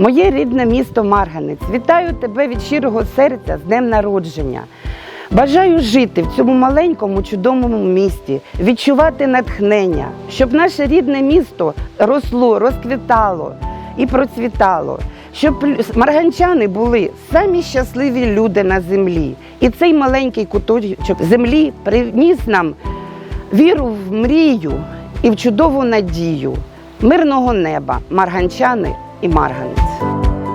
Моє рідне місто Марганець, вітаю тебе від щирого серця з днем народження. Бажаю жити в цьому маленькому чудовому місті, відчувати натхнення, щоб наше рідне місто росло, розквітало і процвітало, щоб марганчани були самі щасливі люди на землі. І цей маленький куточок землі приніс нам віру в мрію і в чудову надію, мирного неба, марганчани і марганець.